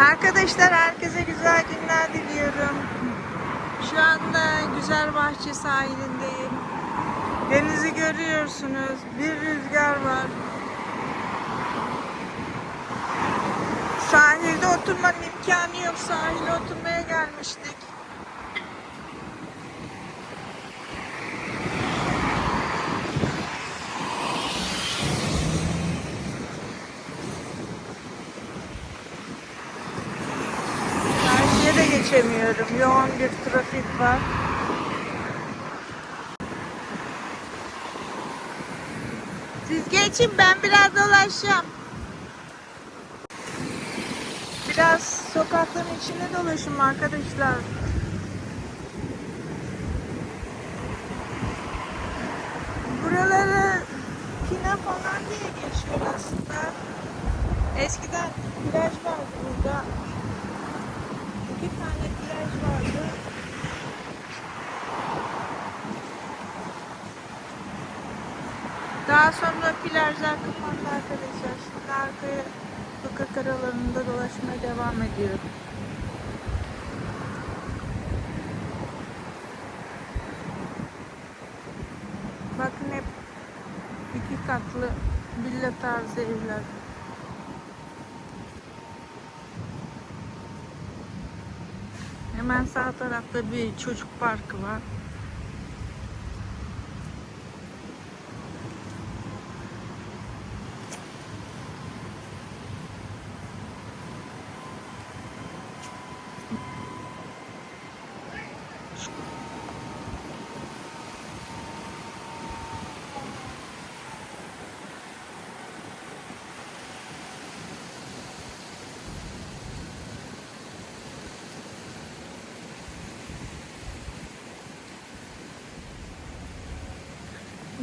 Arkadaşlar herkese güzel günler diliyorum. Şu anda Güzel Bahçe sahilindeyim. Denizi görüyorsunuz. Bir rüzgar var. Sahilde oturmanın imkanı yok. Sahile oturmaya gelmiştik. Karşıya da geçemiyorum. Yoğun bir trafik var. Siz geçin ben biraz dolaşacağım. Biraz sokakların içinde dolaşım arkadaşlar. Buraları Pina falan diye geçiyor aslında. Eskiden plaj vardı burada. İki tane plaj vardı. Sonra plajlar kapandı arkadaşlar. Şimdi arkaya sokak aralarında dolaşmaya devam ediyorum. Bakın hep iki katlı villa tarzı evler. Hemen sağ tarafta bir çocuk parkı var.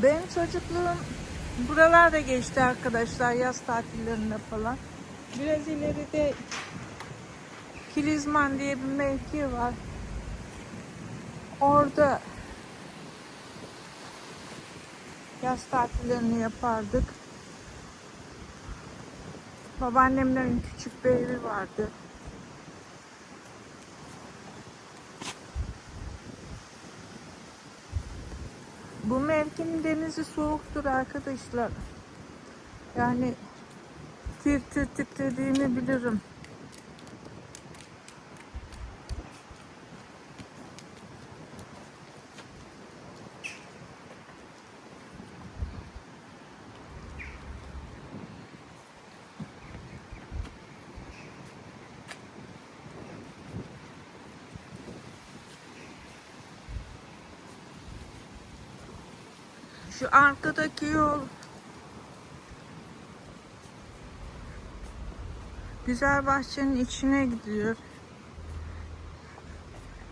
Benim çocukluğum buralarda geçti arkadaşlar yaz tatillerinde falan. Biraz ileride Kilizman diye bir mevki var. Orada yaz tatillerini yapardık. Babaannemlerin küçük bir evi vardı. Mevkinin denizi soğuktur arkadaşlar. Yani tir tir titrediğimi bilirim. Şu arkadaki yol Güzel bahçenin içine gidiyor.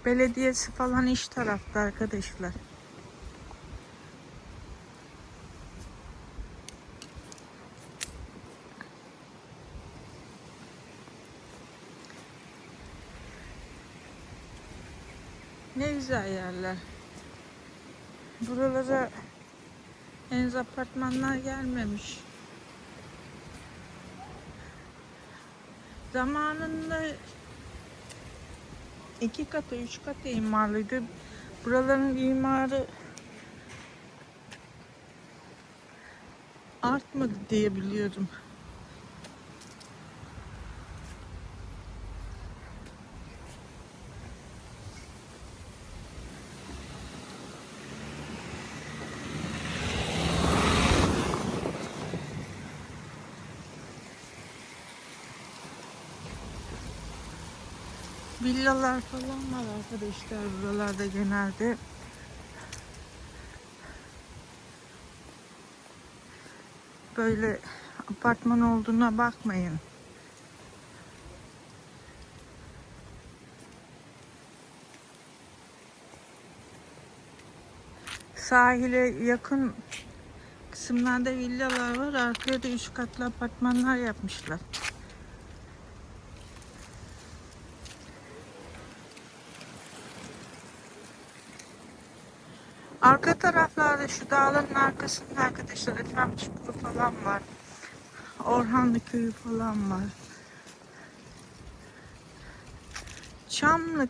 Belediyesi falan iş tarafta arkadaşlar. Ne güzel yerler. Buralara henüz apartmanlar gelmemiş. Zamanında iki katı, üç katı imarlıydı. Buraların imarı artmadı diye biliyordum. Villalar falan var arkadaşlar buralarda genelde. Böyle apartman olduğuna bakmayın. Sahile yakın kısımlarda villalar var. Arkaya da üç katlı apartmanlar yapmışlar. Arka taraflarda şu dağların arkasında arkadaşlar Efendim Çukuru falan var. Orhanlı köyü falan var. Çamlık.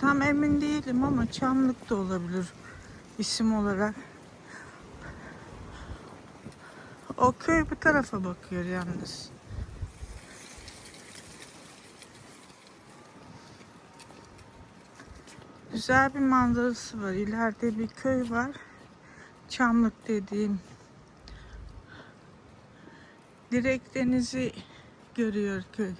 Tam emin değilim ama Çamlık da olabilir isim olarak. O köy bu tarafa bakıyor yalnız. Güzel bir manzarası var. İleride bir köy var. Çamlık dediğim. Direkt denizi görüyor köy.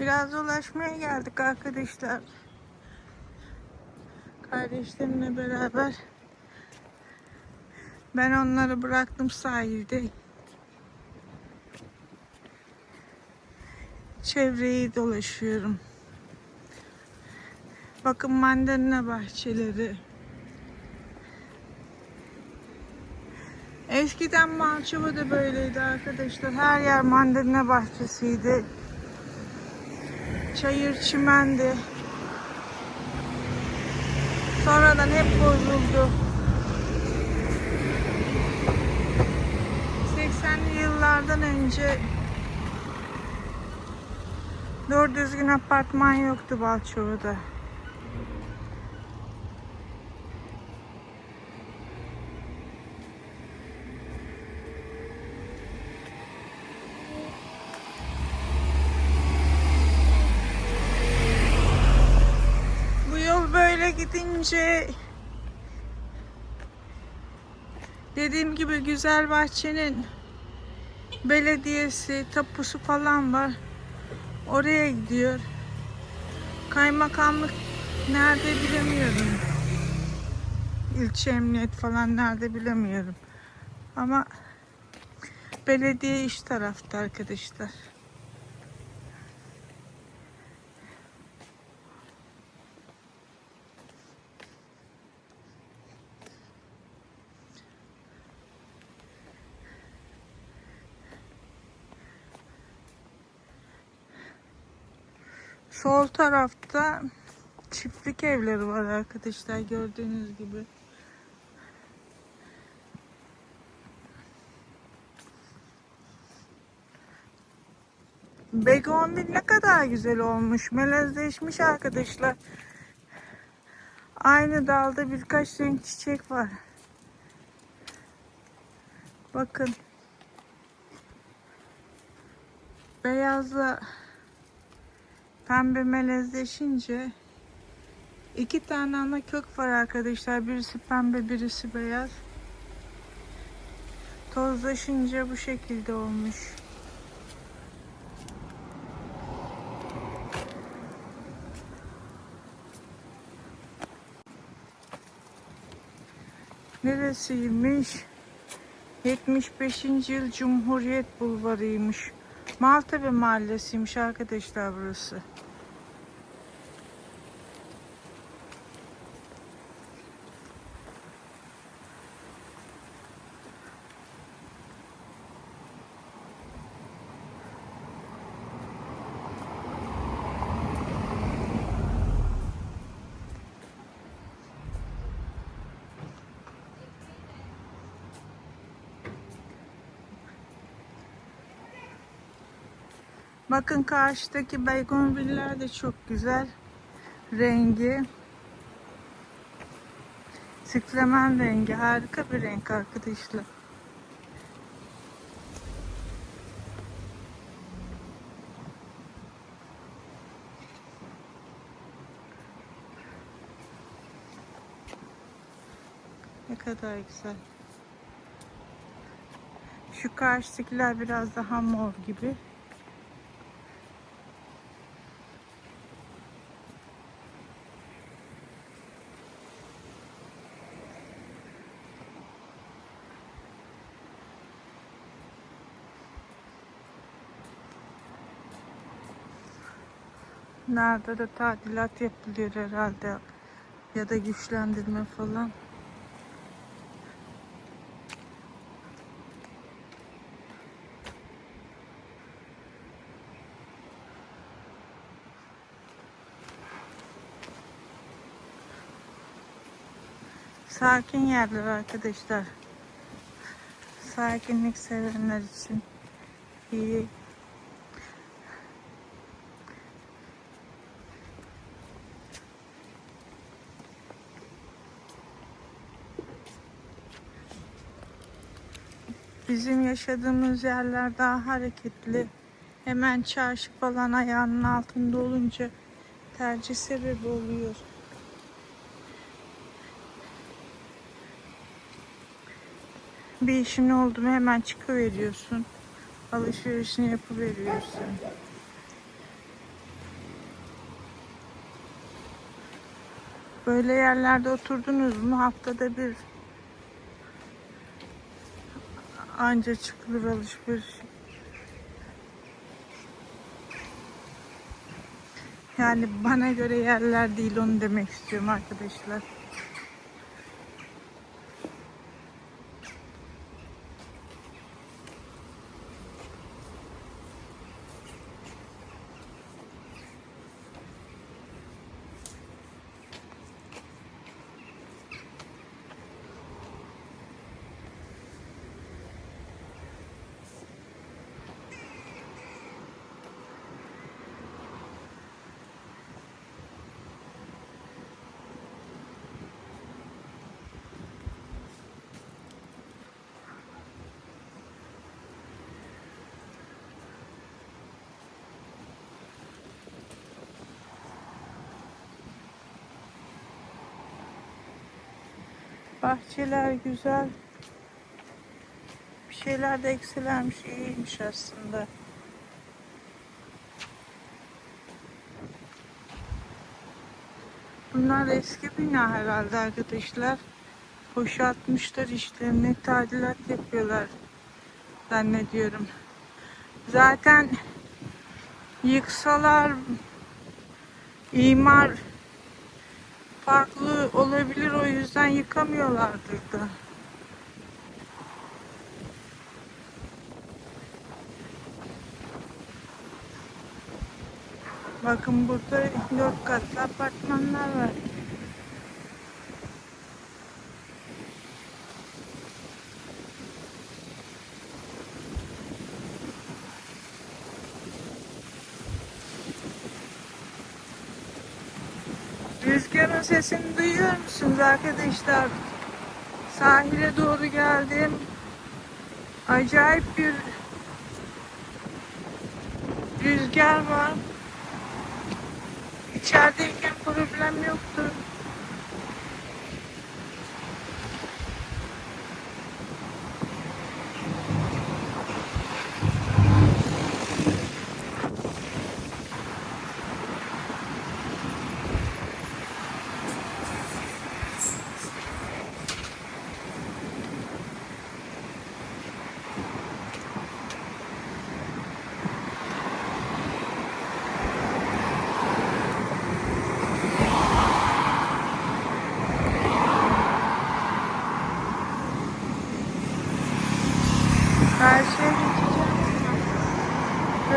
Biraz dolaşmaya geldik arkadaşlar. Kardeşlerimle beraber. Ben onları bıraktım sahilde. Çevreyi dolaşıyorum. Bakın mandalina bahçeleri. Eskiden Malçova da böyleydi arkadaşlar. Her yer mandalina bahçesiydi. Çayır çimendi. Sonradan hep bozuldu. 80'li yıllardan önce doğru düzgün apartman yoktu Balçova'da. Bu yol gidince dediğim gibi güzel bahçenin belediyesi, tapusu falan var. Oraya gidiyor. Kaymakamlık nerede bilemiyorum. İlçe emniyet falan nerede bilemiyorum. Ama belediye iş tarafta arkadaşlar. Sol tarafta çiftlik evleri var arkadaşlar gördüğünüz gibi. Begonvil ne kadar güzel olmuş. Melezleşmiş arkadaşlar. Aynı dalda birkaç renk çiçek var. Bakın. Beyazla pembe melezleşince iki tane ana kök var arkadaşlar. Birisi pembe, birisi beyaz. Tozlaşınca bu şekilde olmuş. Neresiymiş? 75. yıl Cumhuriyet Bulvarı'ymış. Maltepe Mahallesi'ymiş arkadaşlar burası. Bakın karşıdaki Beygonviller de çok güzel. Rengi. Sıklamen rengi. Harika bir renk arkadaşlar. Ne kadar güzel. Şu karşıdakiler biraz daha mor gibi. Nerede de tadilat yapılıyor herhalde. Ya da güçlendirme falan. Sakin yerler arkadaşlar. Sakinlik sevenler için iyi. Bizim yaşadığımız yerler daha hareketli. Hemen çarşı falan ayağının altında olunca tercih sebebi oluyor. Bir işin oldu mu hemen çıkıveriyorsun. Alışverişini yapıveriyorsun. Böyle yerlerde oturdunuz mu haftada bir anca çıkılır alışveriş. Yani bana göre yerler değil onu demek istiyorum arkadaşlar. Bahçeler güzel. Bir şeyler de eksilermiş, iyiymiş aslında. Bunlar eski bina herhalde arkadaşlar. Boşaltmışlar işlerini, tadilat yapıyorlar zannediyorum. Zaten yıksalar imar farklı olabilir o yüzden yıkamıyorlardır da. Bakın burada dört katlı apartmanlar var. Rüzgarın sesini duyuyor musunuz arkadaşlar? Sahile doğru geldim. Acayip bir rüzgar var. İçerideyken problem yoktu.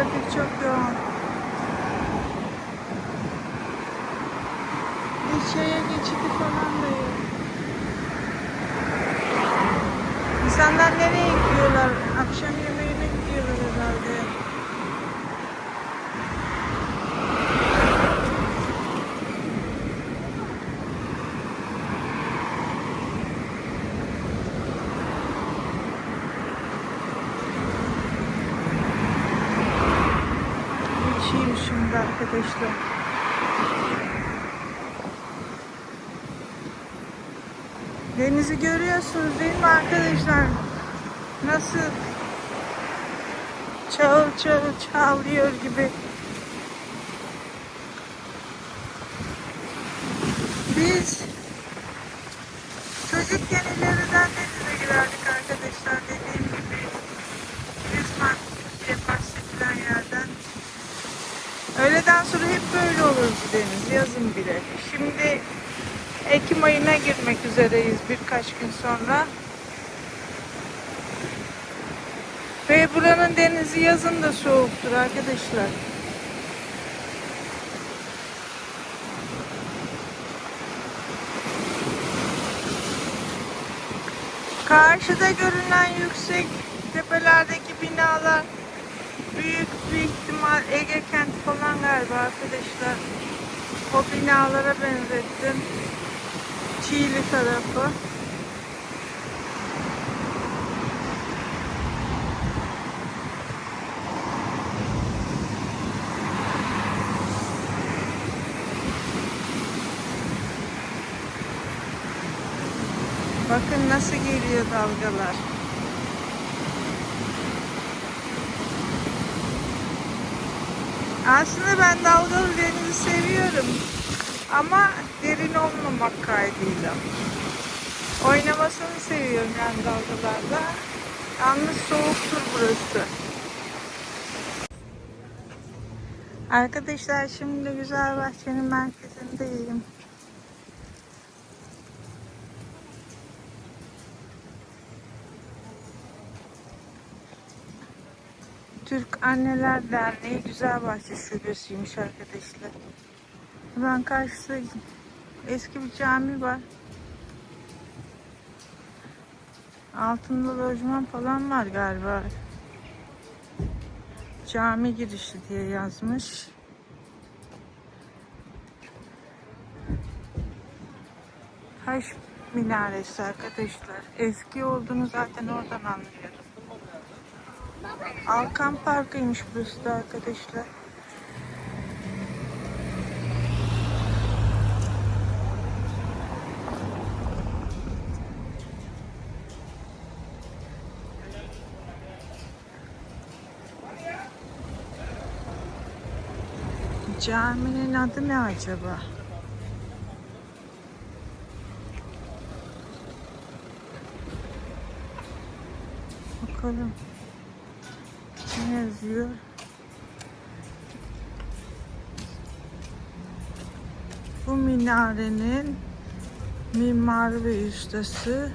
Trafik çok yoğun. İçeriye geçidi falan da yok. Denizi görüyorsunuz değil mi arkadaşlar? Nasıl çağıl çağıl çağlıyor gibi. Biz çocukken ileriden denize girerdik arkadaşlar dediğim gibi. Yüzmen diye bahsedilen yerden. Öğleden sonra hep böyle olurdu deniz yazın bile. Şimdi Ekim ayına girmek üzereyiz birkaç gün sonra. Ve buranın denizi yazın da soğuktur arkadaşlar. Karşıda görünen yüksek tepelerdeki binalar büyük bir ihtimal Ege kent falan galiba arkadaşlar. O binalara benzettim. Çiğli tarafı. Bakın nasıl geliyor dalgalar. Aslında ben dalgalı denizi seviyorum. Ama derin olmamak kaydıyla. Oynamasını seviyorum yani dalgalarda. Yalnız soğuktur burası. Arkadaşlar şimdi Güzel Bahçe'nin merkezindeyim. Türk Anneler Derneği Güzelbahçe Şubesi'ymiş arkadaşlar. Ben karşıda eski bir cami var. Altında lojman falan var galiba. Cami girişi diye yazmış. Taş minaresi arkadaşlar. Eski olduğunu zaten oradan anlıyorum. Alkan Parkı'ymış burası da arkadaşlar. Caminin adı ne acaba? Bakalım. Ne yazıyor? Bu minarenin mimarı ve ustası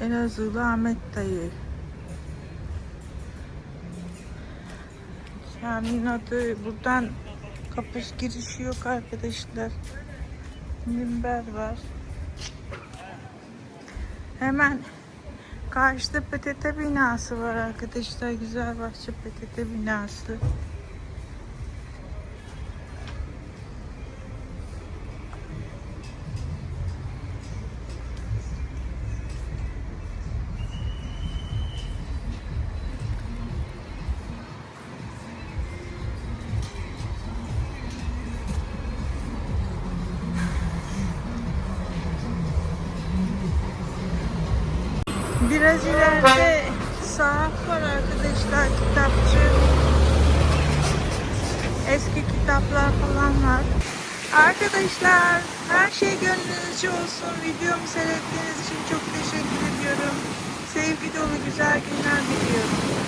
Elazığlı Ahmet Dayı. Caminin adı buradan kapış girişi yok arkadaşlar. Minber var. Hemen Karşıda PTT binası var arkadaşlar. Güzelbahçe PTT binası. Biraz ileride sahaf var arkadaşlar kitapçı. Eski kitaplar falan var. Arkadaşlar her şey gönlünüzce olsun. Videomu seyrettiğiniz için çok teşekkür ediyorum. Sevgi dolu güzel günler diliyorum.